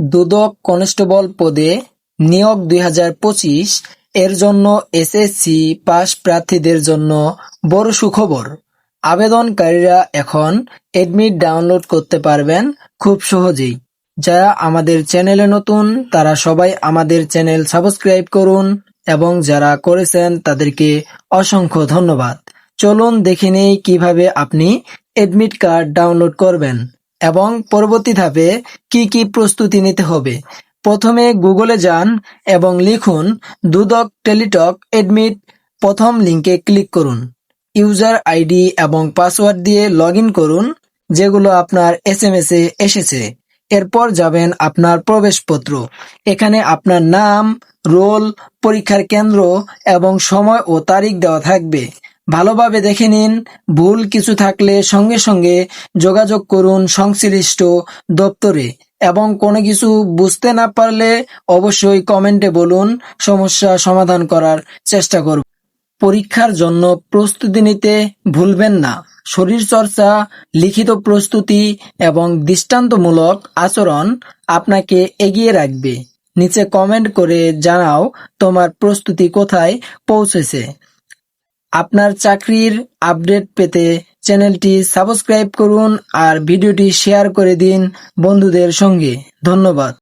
দুদক constable পদে নিয়োগ দুই হাজার পঁচিশ এর জন্য এসএসসি পাস প্রার্থীদের জন্য বড় সুখবর। আবেদনকারীরা এখন এডমিট ডাউনলোড করতে পারবেন খুব সহজেই। যারা আমাদের চ্যানেলে নতুন, তারা সবাই আমাদের চ্যানেল সাবস্ক্রাইব করুন এবং যারা করেছেন তাদেরকে অসংখ্য ধন্যবাদ। চলুন দেখে নেই কীভাবে আপনি এডমিট কার্ড ডাউনলোড করবেন। এবং পরবর্তী ধাপে কি কি প্রস্তুতি নিতে হবে? প্রথমে গুগলে যান এবং লিখুন দুদক টেলিটক এডমিট প্রথম লিঙ্কে ক্লিক করুন। ইউজার আইডি এবং পাসওয়ার্ড দিয়ে লগ করুন, যেগুলো আপনার এস এম এস এসেছে। এরপর যাবেন আপনার প্রবেশপত্র। এখানে আপনার নাম, রোল, পরীক্ষার কেন্দ্র এবং সময় ও তারিখ দেওয়া থাকবে। ভালোভাবে দেখে নিন। ভুল কিছু থাকলে সঙ্গে সঙ্গে যোগাযোগ করুন সংশ্লিষ্ট দপ্তরে। এবং কোনো কিছু বুঝতে না পারলে অবশ্যই কমেন্টে বলুন, সমস্যা সমাধান করার চেষ্টা করব। পরীক্ষার জন্য প্রস্তুতি নিতে ভুলবেন না। শরীরচর্চা, লিখিত প্রস্তুতি এবং দৃষ্টান্তমূলক আচরণ আপনাকে এগিয়ে রাখবে। নিচে কমেন্ট করে জানাও তোমার প্রস্তুতি কোথায় পৌঁছেছে। আপনার চাকরির আপডেট পেতে চ্যানেলটি সাবস্ক্রাইব করুন আর ভিডিওটি শেয়ার করে দিন বন্ধুদের সঙ্গে। ধন্যবাদ।